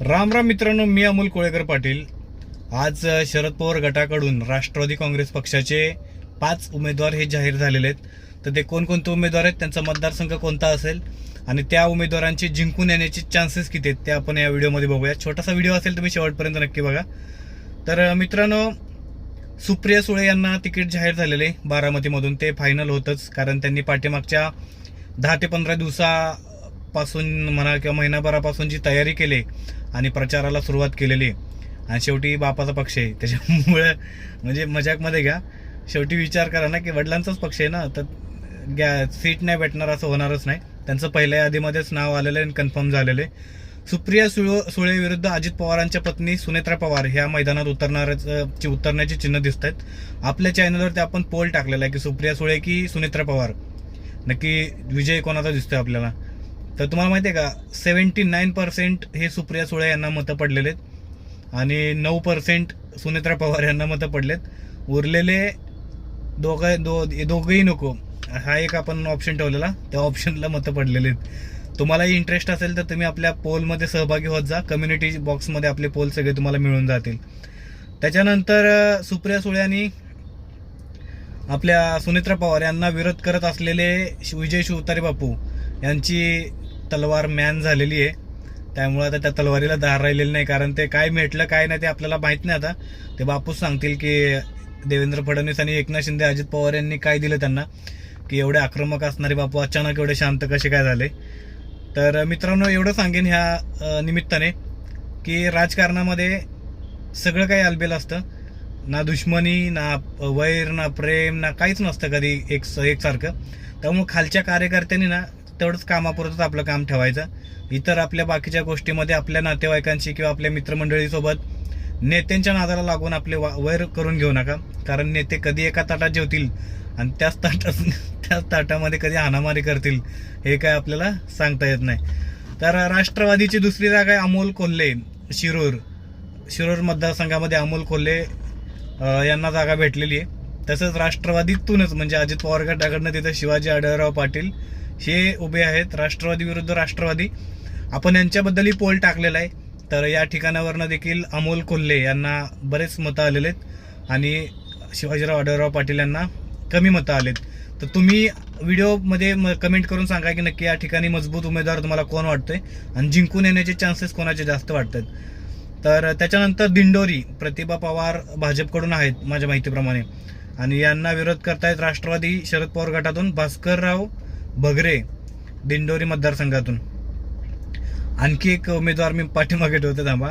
राम राम मित्रांनो मी अमोल कोळेकर पाटील. आज शरद पवार गटाकडून राष्ट्रवादी काँग्रेस पक्षाचे पाच उमेदवार हे जाहीर झालेले आहेत. तर ते कोणकोणते उमेदवार आहेत त्यांचा मतदारसंघ कोणता असेल आणि त्या उमेदवारांचे जिंकून येण्याचे चान्सेस किती आहेत ते आपण या व्हिडिओमध्ये बघूया. छोटासा व्हिडिओ असेल तुम्ही शेवटपर्यंत नक्की बघा. तर मित्रांनो सुप्रिया सुळे यांना तिकीट जाहीर झालेले बारामतीमधून. ते फायनल होतंच कारण त्यांनी पाठीमागच्या दहा ते पंधरा दिवसापासून म्हणा किंवा महिनाभरापासून जी तयारी केली आणि प्रचाराला सुरुवात केलेली आणि शेवटी बापाचा पक्ष आहे. त्याच्यामुळे म्हणजे मजाकमध्ये घ्या. शेवटी विचार करा ना की वडिलांचाच पक्ष आहे ना. तर घ्या. सीट नाही भेटणार असं होणारच नाही. त्यांचं पहिल्या यादीमध्येच नाव आलेलं आहे आणि कन्फर्म झालेलं आहे. सुप्रिया सुळ सुळे विरुद्ध अजित पवारांच्या पत्नी सुनेत्रा पवार ह्या मैदानात उतरणाऱ्याची उतरण्याची चिन्ह दिसत आहेत आपल्या चॅनलवरती आपण पोल टाकलेला आहे की सुप्रिया सुळे की सुनेत्रा पवार? नक्की विजय कोणाचा दिसतोय आपल्याला? तर तुम्हाला माहिती आहे का सेवन्टी नाईन पर्सेंट हे सुप्रिया सुळे यांना मतं पडलेले आहेत. आणि नऊ पर्सेंट सुनेत्रा पवार यांना मतं पडलेत. उरलेले दोघं दो दोघंही नको. हा एक आपण ऑप्शन ठेवलेला. त्या ऑप्शनला मतं पडलेले आहेत. तुम्हालाही इंटरेस्ट असेल तर तुम्ही आपल्या पोलमध्ये सहभागी होत जा. कम्युनिटी बॉक्समध्ये आपले पोल सगळे तुम्हाला मिळून जातील. त्याच्यानंतर सुप्रिया सुळ्यांनी आपल्या सुनेत्रा पवार यांना विरोध करत असलेले विजय शिवतारे बापू यांची तलवार मॅन झालेली आहे. त्यामुळे आता त्या तलवारीला धार राहिलेली नाही कारण ते काय भेटलं काय नाही ते आपल्याला माहीत नाही आता. ते बापूच सांगतील की देवेंद्र फडणवीस आणि एकनाथ शिंदे अजित पवार यांनी काय दिलं त्यांना की एवढे आक्रमक असणारे बापू अचानक एवढे शांत कसे काय झाले. तर मित्रांनो एवढं सांगेन ह्या निमित्ताने की राजकारणामध्ये सगळं काही आलबेल असतं. ना दुश्मनी ना वैर ना प्रेम ना काहीच नसतं कधी एक एकसारखं. त्यामुळे खालच्या कार्यकर्त्यांनी ना तेवढंच कामापुरतच आपलं काम ठेवायचं. इतर आपल्या बाकीच्या गोष्टीमध्ये आपल्या नातेवाईकांशी किंवा आपल्या मित्रमंडळीसोबत नेत्यांच्या नादाला लागून आपले वा- वैर करून घेऊ नका. कारण नेते कधी एका ताटात जेवतील आणि त्याच ताटात त्याच ताटामध्ये कधी हाणामारी करतील हे काय आपल्याला सांगता येत नाही. तर राष्ट्रवादीची दुसरी जागा आहे अमोल कोल्हे शिरूर. शिरूर मतदारसंघामध्ये अमोल कोल्हे यांना जागा भेटलेली आहे. तसंच राष्ट्रवादीतूनच म्हणजे अजित पवार गटाकडनं तिथं शिवाजी आढळराव पाटील हे उभे आहेत राष्ट्रवादी विरुद्ध राष्ट्रवादी. आपण यांच्याबद्दलही पोल टाकलेला आहे. तर या ठिकाणावरनं देखील अमोल कोल्हे यांना बरेच मतं आलेले आहेत. आणि शिवाजीराव आढळराव पाटील यांना कमी मतं आलेत. तर तुम्ही व्हिडिओमध्ये म- कमेंट करून सांगा की नक्की या ठिकाणी मजबूत उमेदवार तुम्हाला कोण वाटतोय? आणि जिंकून येण्याचे चान्सेस कोणाचे जास्त वाटतात? तर त्याच्यानंतर दिंडोरी प्रतिभा पवार भाजपकडून आहेत माझ्या माहितीप्रमाणे. आणि यांना विरोध करतायत राष्ट्रवादी शरद पवार गटातून भास्करराव बगरे दिंडोरी मतदारसंघातून. आणखी एक उमेदवार मी पाठीमागे ठेवतो थांबा.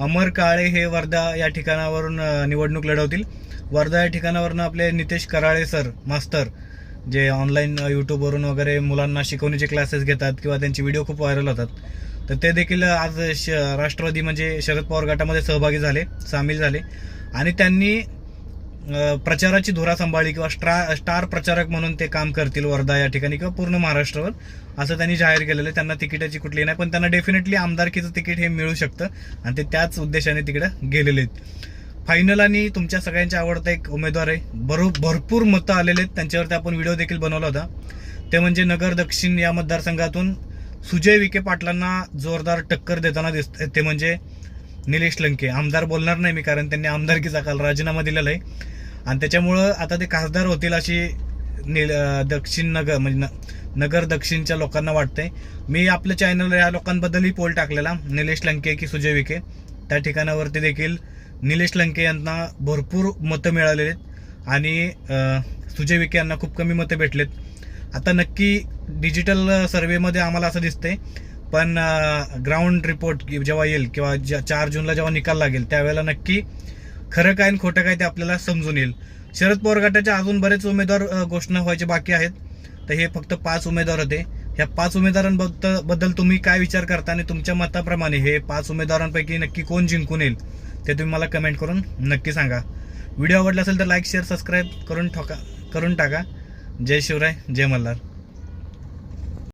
अमर काळे हे वर्धा या ठिकाणावरून निवडणूक लढवतील. वर्धा या ठिकाणावरून आपले नितेश कराळे सर मास्तर जे ऑनलाईन यूट्यूबवरून वगैरे मुलांना शिकवण्याचे क्लासेस घेतात किंवा त्यांचे व्हिडिओ खूप व्हायरल होतात. तर ते देखील आज श राष्ट्रवादी म्हणजे शरद पवार गटामध्ये सहभागी झाले सामील झाले. आणि त्यांनी प्रचाराची धुरा सांभाळली किंवा स्टार स्टार प्रचारक म्हणून ते काम करतील वर्धा या ठिकाणी किंवा पूर्ण महाराष्ट्रावर. असं त्यांनी जाहीर केलेलं आहे. त्यांना तिकिटाची कुठली नाही पण त्यांना डेफिनेटली आमदारकीचं तिकीट हे मिळू शकतं आणि ते त्याच उद्देशाने तिकडे गेलेले आहेत. फायनल आणि तुमच्या सगळ्यांच्या आवडता एक उमेदवार आहे. बरो भरपूर मतं आलेले आहेत. त्यांच्यावरती आपण व्हिडिओ देखील बनवला होता. ते म्हणजे नगर दक्षिण या मतदारसंघातून सुजय विखे पाटलांना जोरदार टक्कर देताना दिसत ते म्हणजे निलेश लंके. आमदार बोलणार नाही मी कारण त्यांनी आमदारकीचा काल राजीनामा दिलेला आहे. आणि त्याच्यामुळं आता ते खासदार होतील अशी निल दक्षिण नगर म्हणजे न- नगर दक्षिणच्या लोकांना वाटतंय. मी आपल्या चॅनलवर या लोकांबद्दलही पोल टाकलेला निलेश लंके की सुजय विखे. त्या ठिकाणावरती देखील निलेश लंके यांना भरपूर मतं मिळालेली आहेत. आणि सुजय विखे यांना खूप कमी मतं भेटलेत. आता नक्की डिजिटल सर्वेमध्ये आम्हाला असं दिसतंय पण ग्राउंड रिपोर्ट जेव्हा येईल किंवा ज्या- चार जूनला जेव्हा निकाल लागेल त्यावेळेला नक्की खरं काय आणि खोटं काय ते आपल्याला समजून येईल. शरद पवार गटाच्या अजून बरेच उमेदवार घोषणा व्हायचे बाकी आहेत. तर हे फक्त पाच उमेदवार होते. ह्या पाच उमेदवारांबद्दल बद्दल तुम्ही काय विचार करता आणि तुमच्या मताप्रमाणे हे पाच उमेदवारांपैकी नक्की कोण जिंकून येईल ते तुम्ही मला कमेंट करून नक्की सांगा. व्हिडिओ आवडला असेल तर लाईक शेअर सबस्क्राईब करून ठोका करून टाका. जय शिवराय जय मल्हार.